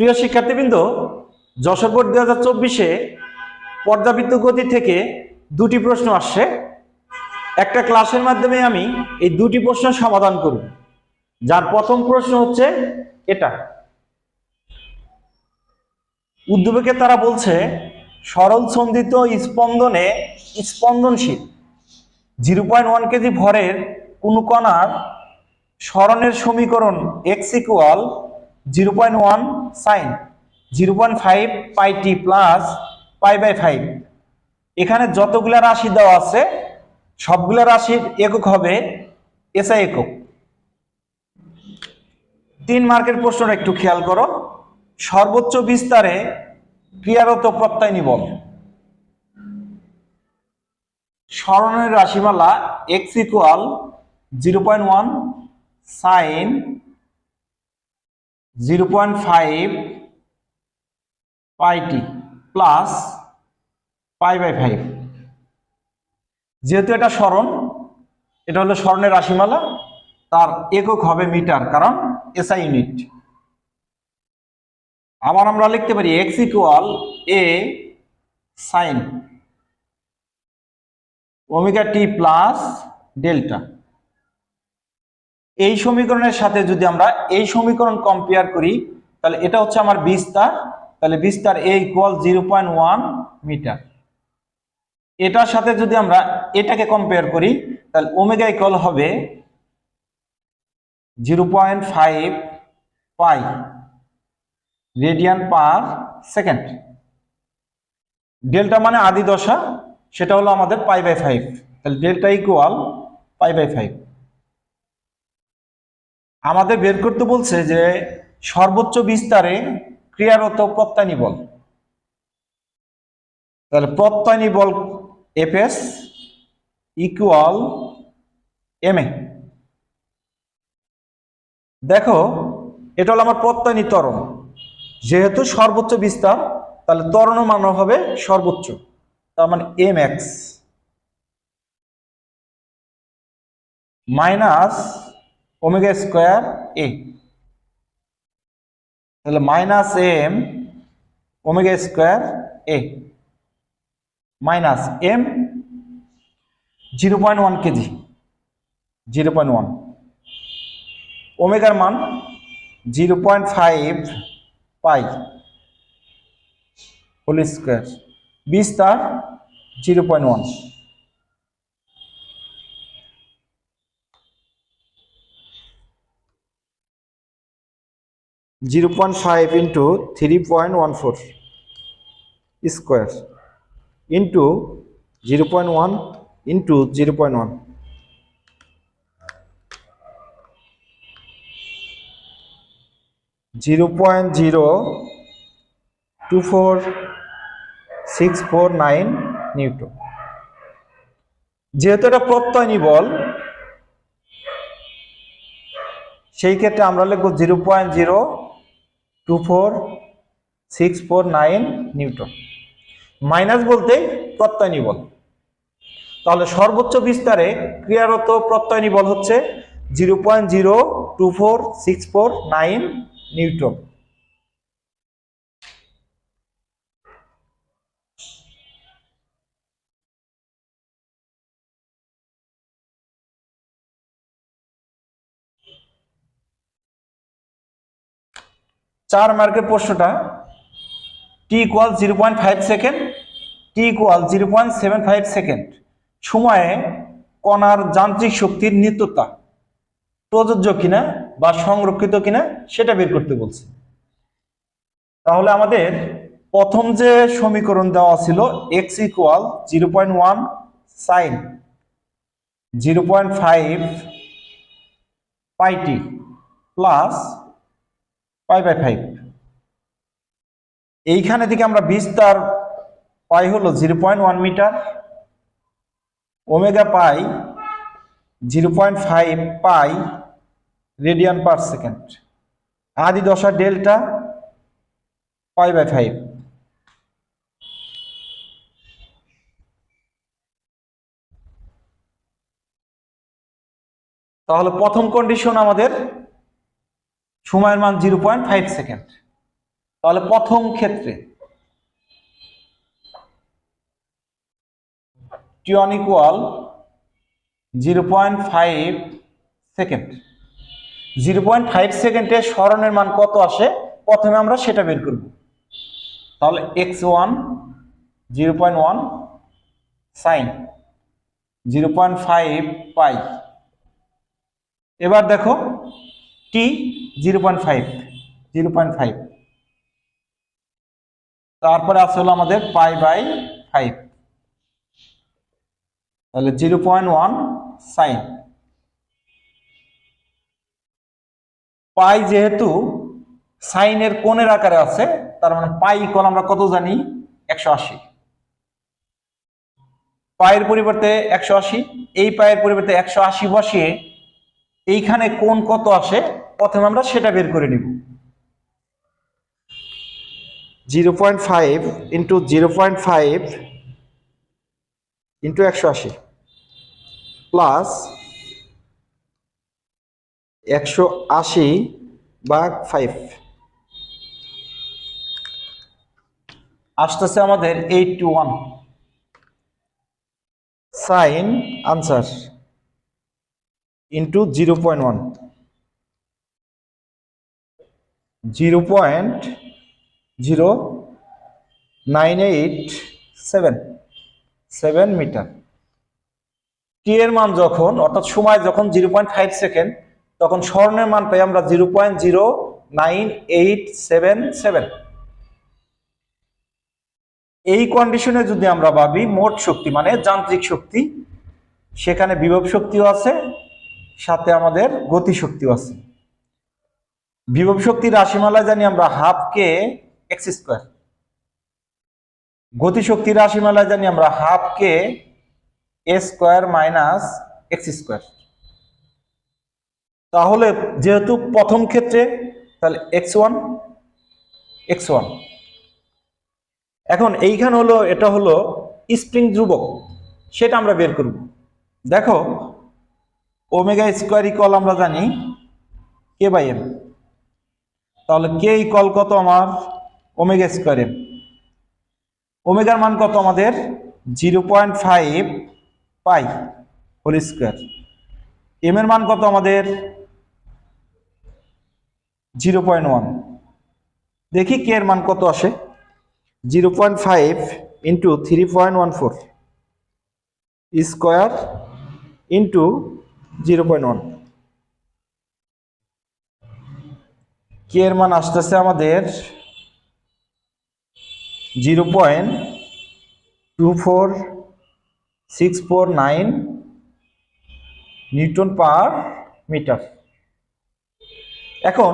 প্রিয় শিক্ষার্থীবৃন্দ, যশোর বোর্ড দুই হাজার চব্বিশে পর্যাবৃত্ত গতি থেকে দুটি প্রশ্ন আসছে। একটা ক্লাসের মাধ্যমে আমি এই দুটি প্রশ্ন সমাধান করব। যার প্রথম প্রশ্ন হচ্ছে এটা। উদ্যোগে তারা বলছে, সরল সন্ধিত স্পন্দনে স্পন্দনশীল। জিরো পয়েন্ট ওয়ান কেজি ভরের কোনো কণার স্মরণের সমীকরণ x equal zero point one sine zero point five pi t plus pi by five এখানে যতগুলা রাশি দেওয়া আছে, সবগুলা রাশির একক হবে এসআই একক। তিন মার্কের প্রশ্নটা একটু খেয়াল করো। সর্বোচ্চ বিস্তারে ক্রিয়ারত প্রত্যয় নিবল স্মরণের রাশিমালা x equal zero point one sine zero point five pi t plus pi by five. যেহেতু এটা স্মরণ, এটা হলো স্মরণের রাশিমালা, তার একক হবে মিটার, কারণ এসআই ইউনিট। আবার আমরা লিখতে পারি x equal a sine omega t plus delta. এই সমীকরণের সাথে যদি আমরা এই সমীকরণ কম্পেয়ার করি, তাহলে এটা হচ্ছে আমার বিস্তার তাহলে বিস্তার a equal zero point one metre এটার সাথে যদি আমরা এটাকে কম্পেয়ার করি, তাহলে ওমেগা ইকুয়াল হবে zero point five pi radian per second delta মানে আদি দশা, সেটা হলো আমাদের পাই বাই ফাইভ তাহলে delta equal pi by five আমাদের বের করতে বলছে যে সর্বোচ্চ বিস্তারে ক্রিয়ারত প্রত্যানী বল। তাহলে প্রত্যয়নী বল এফএস ইকুয়াল এম এ দেখো, এটা হলো আমার প্রত্যয়নী ত্বরণ। যেহেতু সর্বোচ্চ বিস্তার, তাহলে ত্বরণ মান হবে সর্বোচ্চ, তার মানে m x minus omega square a তাহলে minus m omega square a minus m zero point one kg zero point one ওমেগার মান zero point five pi whole square বিস্তার zero point one zero point five into three point one four square into zero point one into zero point one zero point zero two four six four nine newton যেহেতু এটা প্রত্যয়নী বল সেই ক্ষেত্রে আমরা লিখব zero point zero two four, six four nine newton. Minus বলতে প্রত্যয়নী বল তাহলে সর্বোচ্চ বিস্তারে ক্রিয়ারত প্রত্যয়নী বল হচ্ছে zero point zero two four, six four nine newton. চার মার্কের প্রশ্নটা t equal zero point five second t equal zero point seven five second সময়ে কণার যান্ত্রিক শক্তির নিত্যতা, প্রযোজ্য কিনা বা সংরক্ষিত কিনা সেটা বের করতে বলছে। তাহলে আমাদের প্রথম যে সমীকরণ দেওয়া ছিল x equal zero point one sine zero point five pi t plus pi by five. এইখানে থেকে আমরা বিস্তার পাই হলো zero point one metre, omega পাই zero point five pi radian per second. আদি দশা ডেল্টা পাই বাই ফাইভ। তাহলে প্রথম কন্ডিশন আমাদের সময়ের মান জিরো পয়েন্ট ফাইভ সেকেন্ড তাহলে প্রথম ক্ষেত্রে t equal zero point five second zero point five সেকেন্ডে স্মরণের মান কত আসে? প্রথমে আমরা সেটা বের করব। তাহলে x one zero point one sine zero point five pi এবার দেখো t zero point five zero point five তারপরে আছে হলো আমাদের পাই বাই ফাইভ তাহলে zero point one sine pi যেহেতু সাইনের কোণের আকারে আছে, তার মানে পাই ইকুয়াল আমরা কত জানি? একশো আশি. পায়ের পরিবর্তে একশো আশি, এই পায়ের পরিবর্তে একশো আশি বসিয়ে এইখানে কোন কত আসে প্রথমে আমরা সেটা বের করে নিব। Zero point five into zero point five into একশো আশি প্লাস একশো আশি ভাগ ফাইভ। আসতেছে আমাদের eight two one. Sine answer. Into zero point one zero point zero nine eight seven seven metre t এর মান যখন, অর্থাৎ সময় যখন জিরো পয়েন্ট ফাইভ সেকেন্ড তখন স্বর্ণের মান পাই আমরা zero point zero nine eight seven seven এই কন্ডিশনে যদি আমরা ভাবি, মোট শক্তি মানে যান্ত্রিক শক্তি, সেখানে বিভব শক্তিও আছে সাথে আমাদের গতি শক্তিও আছে। বিভব শক্তির রাশিমালা জানি আমরা হাফ কে এক্স স্কোয়ার গতি শক্তির রাশিমালা জানি আমরা half k a square minus x square তাহলে যেহেতু প্রথম ক্ষেত্রে, তাহলে এক্স ওয়ান এক্স ওয়ান এখন এইখান হলো, এটা হলো স্প্রিং ধ্রুবক, সেটা আমরা বের করব। দেখো ওমেগা স্কোয়ার ইকল আমরা জানি কে বাই এম তাহলে কে ইকল কত আমার? ওমেগা স্কোয়ার এম ওমেগার মান কত আমাদের? Zero point five pi whole square m এর মান কত আমাদের? জিরো পয়েন্ট ওয়ান দেখি কে এর মান কত আসে? Zero point five into three point one four square into zero point one. K এর মান আসতেছে আমাদের? Zero point two four six four nine newton per metre. এখন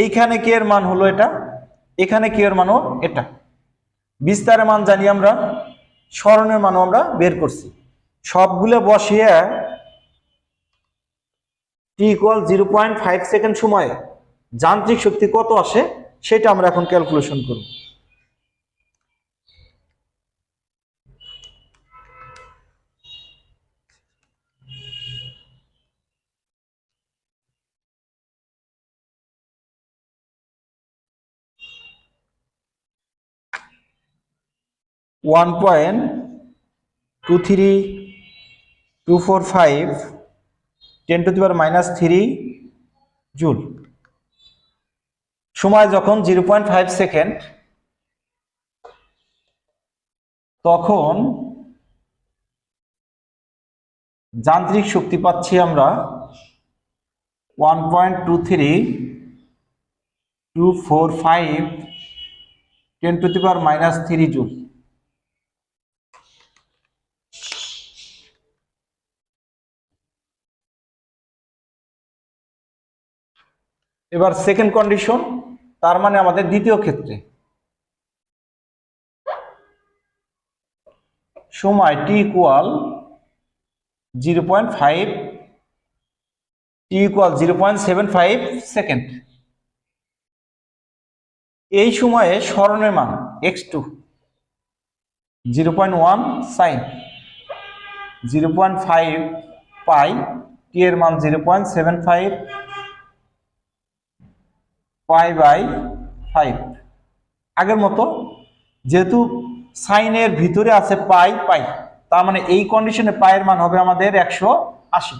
এইখানে কে এর মান হলো এটা? এখানে কে এর মানও এটা। বিস্তারের মান জানি আমরা, স্মরণের মানও আমরা বের করছি। সবগুলো বসিয়ে t equal zero point five second সময়ে যান্ত্রিক শক্তি কত আসে সেটা আমরা এখন ক্যালকুলেশন করব। One point two three two four five ten to the power minus three joule. সময় যখন জিরো পয়েন্ট ফাইভ সেকেন্ড, তখন যান্ত্রিক শক্তি পাচ্ছি আমরা one point two three two four five ten to the power minus three joule. এবার second condition তার মানে আমাদের দ্বিতীয় ক্ষেত্রে। সময় t equal zero point five t equal zero point seven five second এই সময়ে স্মরণের মান x two zero point one sine zero point five pi t এর মান zero point seven five pi by five আগের মতো, যেহেতু সাইনের ভিতরে আছে পাই পাই তার মানে এই কন্ডিশনে পায়ের মান হবে আমাদের একশো আশি।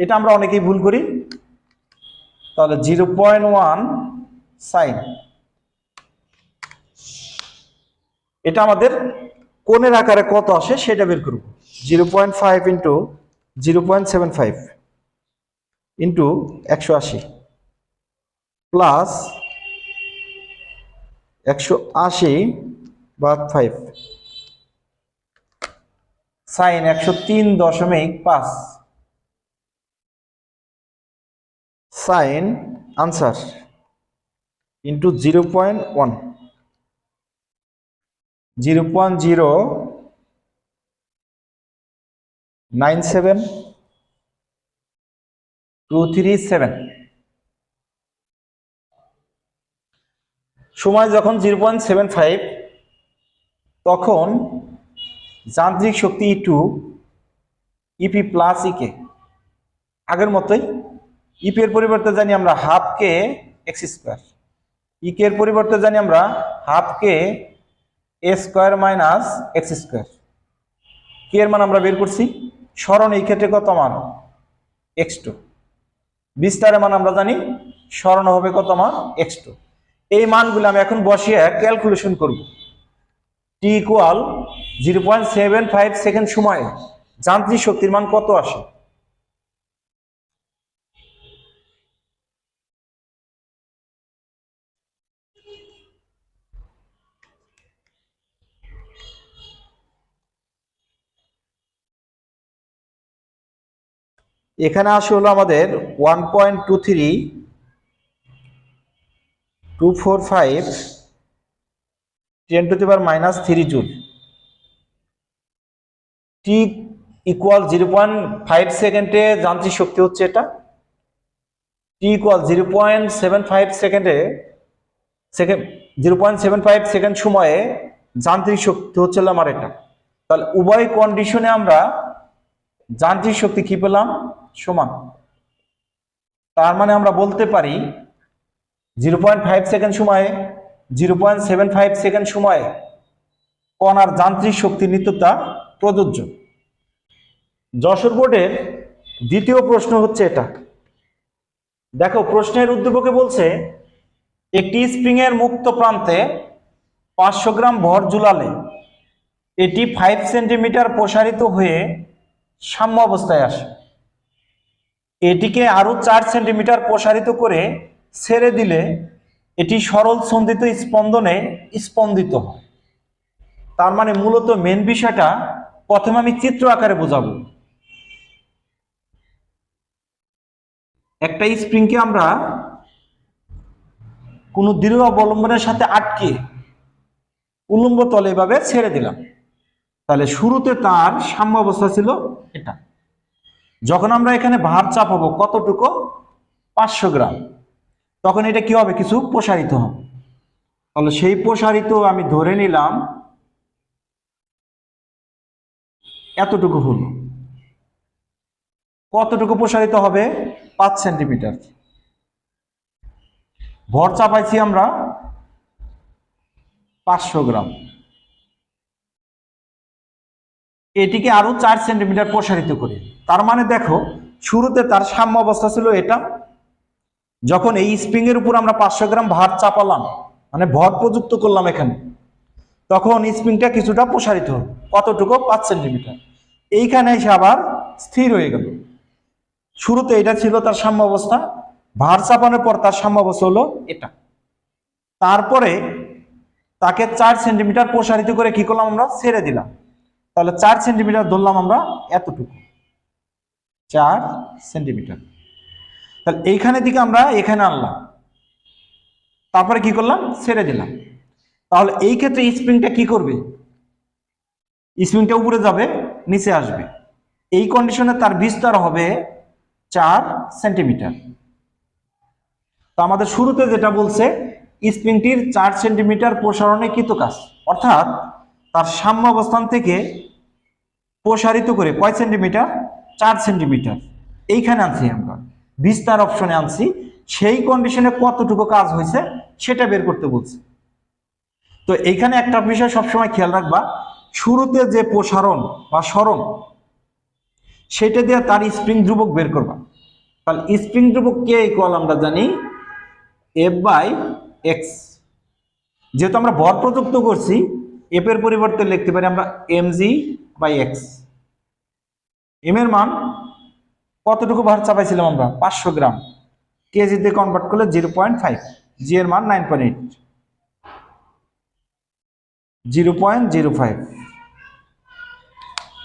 এটা আমরা অনেকেই ভুল করি। তাহলে জিরো পয়েন্ট ওয়ান সাইন এটা আমাদের কোণের আকারে কত আসে সেটা বের করব। Zero point five into zero point seven five into একশো আশি। প্লাস একশো আশি বাদ ফাইভ সাইন একশো তিন দশমিক পাঁচ। Sine answer into zero point one zero point zero nine seven two three seven সময় যখন জিরো পয়েন্ট সেভেন ফাইভ তখন যান্ত্রিক শক্তি টু ইপি প্লাস ইকে আগের মতোই ইপি এর পরিবর্তে জানি আমরা half K x square EK এর পরিবর্তে জানি আমরা half k a square minus x square k এর মান আমরা বের করছি, স্মরণ এই ক্ষেত্রে কত মান? এক্স টু বিস্তারের মান আমরা জানি, স্মরণ হবে কত মান? এক্স টু এই মানগুলো আমি এখন বসিয়ে ক্যালকুলেশন করব। T equal zero point seven five second সময়ে যান্ত্রিক শক্তির মান কত আসে? এখানে আসে হলো আমাদের one point two three two four five ten to the power minus three joule. T equal zero point five সেকেন্ডে যান্ত্রিক শক্তি হচ্ছে এটা। T equal zero point seven five সেকেন্ডে second zero point seven five second সময়ে যান্ত্রিক শক্তি হচ্ছে আমার এটা। তাহলে উভয় কন্ডিশনে আমরা যান্ত্রিক শক্তি কি পেলাম? সমান। তার মানে আমরা বলতে পারি জিরো পয়েন্ট ফাইভ সেকেন্ড সময়ে, zero point seven five second সময়ে কণার যান্ত্রিক শক্তির নিত্যতা প্রযোজ্য। যশোর বোর্ডের দ্বিতীয় প্রশ্ন হচ্ছে এটা। দেখো, প্রশ্নের উদ্দীপকে বলছে, একটি স্প্রিং এর মুক্ত প্রান্তে পাঁচশো গ্রাম ভর জুলালে এটি ফাইভ সেন্টিমিটার প্রসারিত হয়ে সাম্য অবস্থায় আসে। এটিকে আরও চার সেন্টিমিটার প্রসারিত করে ছেড়ে দিলে এটি সরল সন্ধিত স্পন্দনে স্পন্দিত হয়। তার মানে মূলত মেন বিষয়টা প্রথমে আমি চিত্র আকারে বোঝাবো। একটা স্প্রিংকে আমরা কোনো দৃঢ় অবলম্বনের সাথে আটকে উলম্ব তলে এভাবে ছেড়ে দিলাম। তাহলে শুরুতে তার সাম্য অবস্থা ছিল এটা। যখন আমরা এখানে ভার চাপাবো কতটুকু? পাঁচশো গ্রাম। তখন এটা কি হবে? কিছু প্রসারিত হবে। তাহলে সেই প্রসারিত আমি ধরে নিলাম, এতটুকু হলো। কতটুকু প্রসারিত হবে? পাঁচ সেন্টিমিটার। ভর চাপাইছি আমরা পাঁচশো গ্রাম। এটিকে আরও চার সেন্টিমিটার প্রসারিত করে। তার মানে দেখো, শুরুতে তার সাম্য অবস্থা ছিল এটা। যখন এই স্প্রিং এর উপর আমরা পাঁচশো গ্রাম ভার চাপালাম মানে ভর প্রযুক্ত করলাম এখানে, তখন স্প্রিংটা কিছুটা প্রসারিত হল, কতটুকু? পাঁচ সেন্টিমিটার। এইখানে এসে আবার স্থির হয়ে গেল। শুরুতে এটা ছিল তার সাম্য অবস্থা, ভার চাপানোর পর তার সাম্য অবস্থা হলো এটা। তারপরে তাকে চার সেন্টিমিটার প্রসারিত করে কি করলাম আমরা? ছেড়ে দিলাম। তাহলে চার সেন্টিমিটার ধরলাম আমরা এতটুকু। চার সেন্টিমিটার। তাহলে এইখানে দিকে আমরা এখানে আনলাম। তারপরে কি করলাম? ছেড়ে দিলাম। তাহলে এই ক্ষেত্রে স্প্রিংটা কি করবে? স্প্রিংটা উপরে যাবে, নিচে আসবে। এই কন্ডিশনে তার বিস্তার হবে চার সেন্টিমিটার তো আমাদের শুরুতে যেটা বলছে স্প্রিংটির চার সেন্টিমিটার প্রসারণে কৃত কাজ। অর্থাৎ তার সাম্য অবস্থান থেকে প্রসারিত করে কয় সেন্টিমিটার চার সেন্টিমিটার এইখানে আনছি আমরা। বিস্তার অপশনে আনছি। সেই কন্ডিশনে কতটুকু কাজ হয়েছে, সেটা বের করতে বলছি। তো এইখানে একটা বিষয় সবসময় খেয়াল রাখবা, শুরুতে যে প্রসারণ বা সরণ সেটা দিয়ে তার স্প্রিং ধ্রুবক বের করবা। তাহলে স্প্রিং ধ্রুবক কে ইকুয়াল আমরা জানি? এফ বাই এক্স যেহেতু আমরা ভর প্রযুক্ত করছি এফ এর পরিবর্তে লিখতে পারি আমরা m g by x m এর মান কতটুকু ভার চাপাইছিলাম আমরা? পাঁচশো গ্রাম। কেজিতে কনভার্ট করলে জিরো পয়েন্ট ফাইভ। জি এর মান nine point eight. Zero point zero five.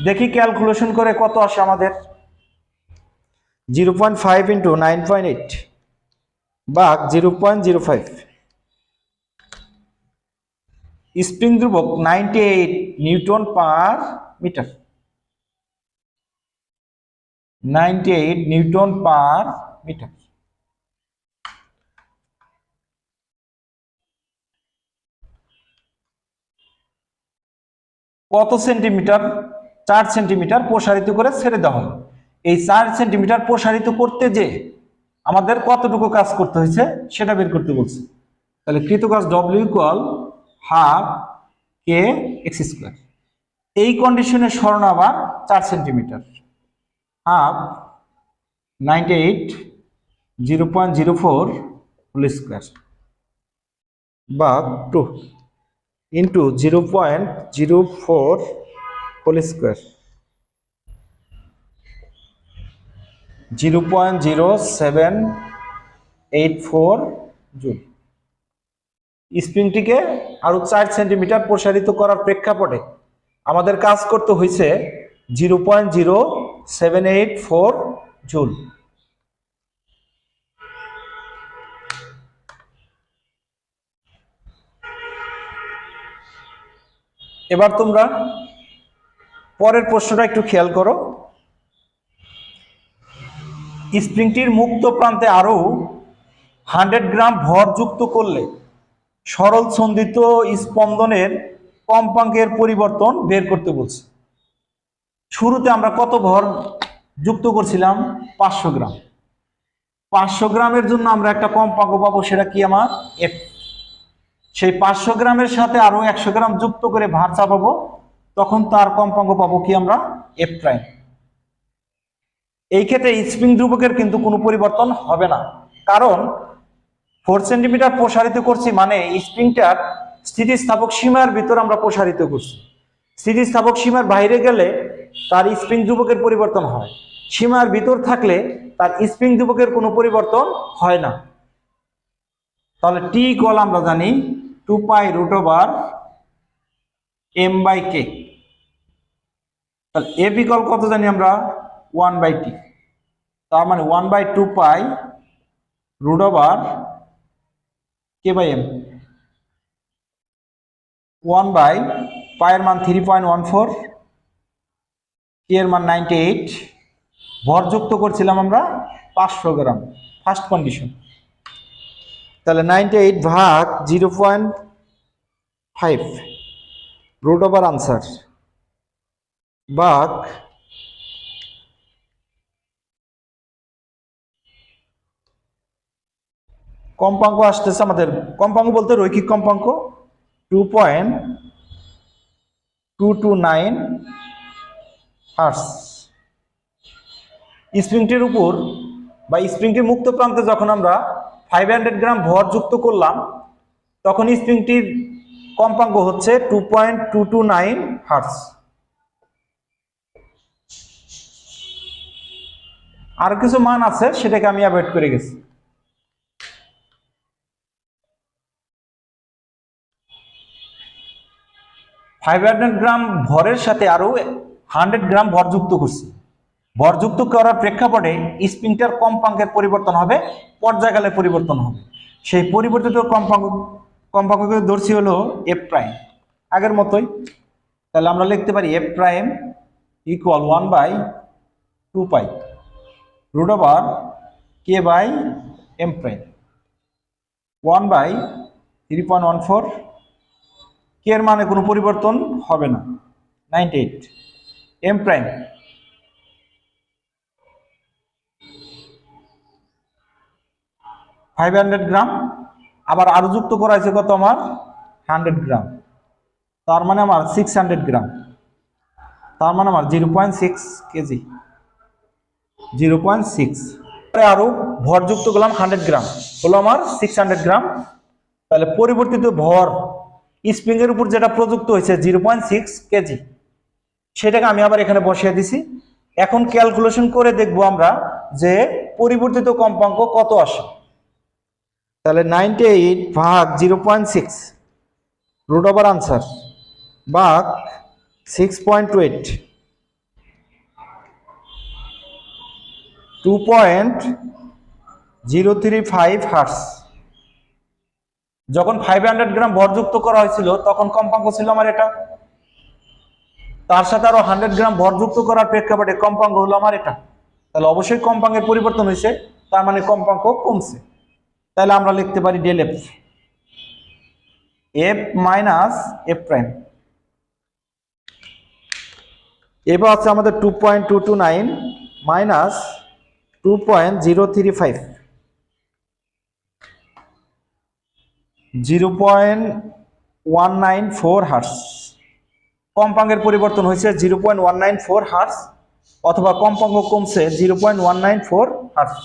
দেখি ক্যালকুলেশন করে কত আসে আমাদের? Zero point five into nine point eight বাঘ zero point zero five. Spring ধ্রুবক ninety eight newton per metre. Ninety eight newton per metre. কত সেন্টিমিটার? চার centimetre প্রসারিত করে ছেড়ে দেওয়া হলো। এই চার সেন্টিমিটার প্রসারিত করতে যে আমাদের কতটুকু কাজ করতে হয়েছে, সেটা বের করতে বলছে। তাহলে কৃতকাজ W equal half k x square এই কন্ডিশনে স্মরণ আবার চার centimetre. Half ninety eight zero point zero four whole square. বা two into zero point zero four whole square. Zero point zero seven eight four joule. স্প্রিংটিকে আরও চার centimetre প্রসারিত করার প্রেক্ষাপটে আমাদের কাজ করতে হয়েছে zero point zero seven eight four joule. এবার তোমরা পরের প্রশ্নটা একটু খেয়াল করো। স্প্রিংটির মুক্ত প্রান্তে আরও হান্ড্রেড গ্রাম ভর যুক্ত করলে সরল সন্ধিত স্পন্দনের কম্পাঙ্কের পরিবর্তন বের করতে বলছে। শুরুতে আমরা কত ভর যুক্ত করছিলাম? পাঁচশো গ্রাম। পাঁচশো গ্রামের জন্য আমরা একটা কম্পাঙ্ক পাবো, সেটা কি আমার? এফ সেই পাঁচশো গ্রামের সাথে আরও একশো গ্রাম যুক্ত করে ভার চাপাবো, তখন তার কম্পাঙ্ক পাবো কি আমরা? এফ প্রাইম এই ক্ষেত্রে স্প্রিং ধ্রুবকের কিন্তু কোনো পরিবর্তন হবে না। কারণ ফোর সেন্টিমিটার প্রসারিত করছি মানে স্প্রিংটার স্থিতিস্থাপক সীমার ভিতর আমরা প্রসারিত করছি। স্থিতিস্থাপক সীমার বাইরে গেলে তার স্প্রিং ধ্রুবকের পরিবর্তন হয়। সীমার ভিতর থাকলে তার স্প্রিং ধ্রুবকের কোনো পরিবর্তন হয় না। তাহলে টি কল আমরা জানি two pi root over m by k তাহলে এ বিকল কত জানি আমরা? ওয়ান বাই টি তার মানে one by two pi root over k by m one by পায়ের মান থ্রি পয়েন্ট ওয়ান ফোর এর মান নাইনটি এইট ভর যুক্ত করছিলাম আমরা পাঁচশো গ্রাম ফার্স্ট কন্ডিশন তাহলে নাইনটি এইট ভাগ zero point five root over answer ভাগ কম্পাঙ্ক আসতেছে আমাদের, কম্পাঙ্ক বলতে রৈখিক কম্পাঙ্ক two point two two nine hertz. স্প্রিংটির উপর বা স্প্রিংটির মুক্ত প্রান্তে যখন আমরা ফাইভ হান্ড্রেড গ্রাম ভর যুক্ত করলাম, তখন স্প্রিংটির কম্পাঙ্ক হচ্ছে two point two two nine hertz. আর কিছু মান আছে, সেটাকে আমি অ্যাভয়েড করে গেছি। ফাইভ হান্ড্রেড গ্রাম ভরের সাথে আরও হান্ড্রেড গ্রাম ভরযুক্ত করছি। ভরযুক্ত করার প্রেক্ষাপটে স্প্রিংটার কম্পাঙ্কের পরিবর্তন হবে, পর্যায়কালের পরিবর্তন হবে। সেই পরিবর্তিত কম্পাঙ্ক কম্পাঙ্ককে ধরছি হলো এফ প্রাইম আগের মতোই, তাহলে আমরা লিখতে পারি f prime equal one by two pi root over k by m prime one by three point one four k এর মানে কোনো পরিবর্তন হবে না। Ninety eight m prime five hundred gram আবার আরও যুক্ত করা হয়েছে কত আমার? হান্ড্রেড গ্রাম তার মানে আমার সিক্স গ্রাম তার মানে আমার zero point kg zero point six আরও ভরযুক্ত করলাম হান্ড্রেড গ্রাম হলো আমার সিক্স হান্ড্রেড গ্রাম তাহলে পরিবর্তিত ভর স্প্রিংয়ের উপর যেটা প্রযুক্ত হয়েছে জিরো পয়েন্ট সিক্স কেজি সেটাকে আমি আবার এখানে বসিয়ে দিছি। এখন ক্যালকুলেশন করে দেখব আমরা যে পরিবর্তিত কম্পাঙ্ক কত আসে। তাহলে নাইনটি এইট ভাগ zero point six root over answer ভাগ six point two eight two point zero three five hertz যখন ফাইভ হান্ড্রেড গ্রাম ভরযুক্ত করা হয়েছিল, তখন কম্পাঙ্ক ছিল আমার এটা। তার সাথে আরও হান্ড্রেড গ্রাম ভরযুক্ত করার প্রেক্ষাপটে কম্পাঙ্ক হলো আমার এটা। তাহলে অবশ্যই কম্পাঙ্কের পরিবর্তন হয়েছে, তার মানে কম্পাঙ্ক কমছে। তাহলে আমরা লিখতে পারি del f f minus f prime এবার হচ্ছে আমাদের two point two two nine minus two point zero three five zero point one nine four hertz কম্পাঙ্কের পরিবর্তন হয়েছে zero point one nine four hertz অথবা কম্পাঙ্গ কমছে zero point one nine four hertz.